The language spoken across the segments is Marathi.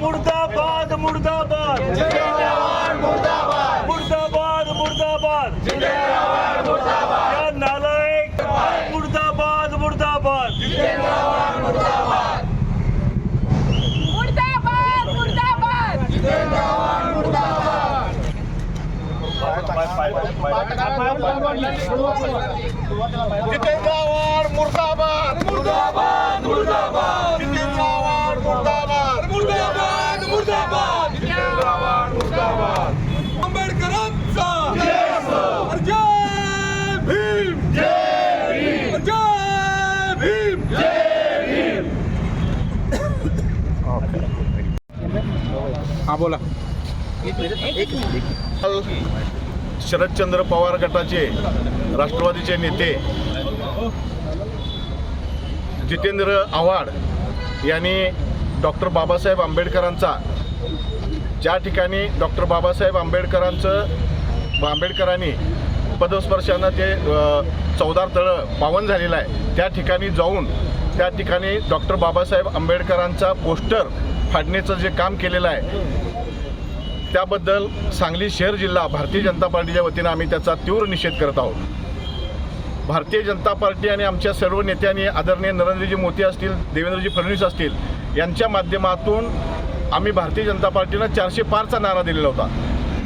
मुर्दाबाद मुर्दाबाद मुर्दाबाद या नालायक मुर्दाबाद मुर्दाबाद मुर्दाबाद मुर्दाबाद जितेंद्र आव्हाड मुर्दाबाद मुर्दाबाद मुर्दाबाद जितेंद्र आव्हाड मुर्दाबाद मुर्दाबाद मुर्दाबाद जितेंद्र आव्हाड मुर्दाबाद आंबेडकरांचा जय भीम जय भीम जय भीम जय हा बोला शरदचंद्र पवार गटाचे राष्ट्रवादीचे नेते जितेंद्र आव्हाड यांनी डॉक्टर बाबासाहेब आंबेडकरांचा ज्या ठिकाणी डॉक्टर बाबासाहेब आंबेडकरांचं आंबेडकरांनी पदस्पर्शानं ते चौदार तळं पावन झालेलं आहे त्या ठिकाणी जाऊन त्या ठिकाणी डॉक्टर बाबासाहेब आंबेडकरांचा पोस्टर फाडण्याचं जे काम केलेलं आहे त्याबद्दल सांगली शहर जिल्हा भारतीय जनता पार्टीच्या वतीनं आम्ही त्याचा तीव्र निषेध करत आहोत. भारतीय जनता पार्टी आणि आमच्या सर्व नेत्यांनी आदरणीय नरेंद्रजी मोदी असतील देवेंद्रजी फडणवीस असतील यांच्या माध्यमातून आम्ही भारतीय जनता पार्टीनं चारशे पारचा नारा दिलेला होता.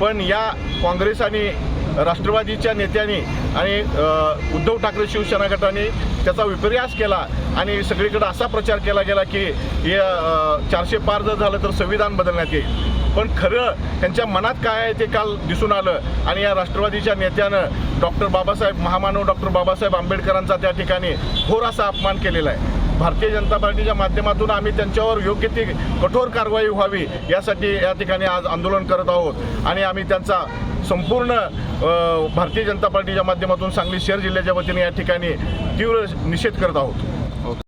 पण या काँग्रेस आणि राष्ट्रवादीच्या नेत्यांनी आणि उद्धव ठाकरे शिवसेना गटाने त्याचा विपर्यास केला आणि सगळीकडे असा प्रचार केला गेला की हे चारशे पार जर झालं तर संविधान बदलण्यात येईल. पण खरं त्यांच्या मनात काय आहे ते काल दिसून आलं. आणि या राष्ट्रवादीच्या नेत्यानं डॉक्टर बाबासाहेब महामानव डॉक्टर बाबासाहेब आंबेडकरांचा त्या ठिकाणी घोर असा अपमान केलेला आहे. भारतीय जनता पार्टीच्या माध्यमातून आम्ही त्यांच्यावर योग्य ती कठोर कारवाई व्हावी यासाठी या ठिकाणी आज आंदोलन करत आहोत. आणि आम्ही त्यांचा संपूर्ण भारतीय जनता पार्टीच्या माध्यमातून सांगली शहर जिल्ह्याच्या वतीने या ठिकाणी तीव्र निषेध करत आहोत.